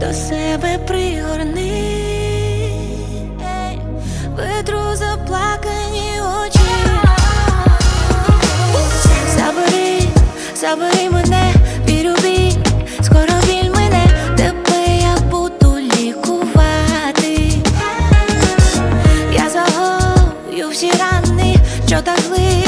до себе пригорни, Ей, ветру заплакані очі, забери, забери мене, вірюбі, скоро біль мене, тебе я буду лікувати. Я загою всі рани, що так ли.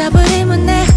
잡으리면 내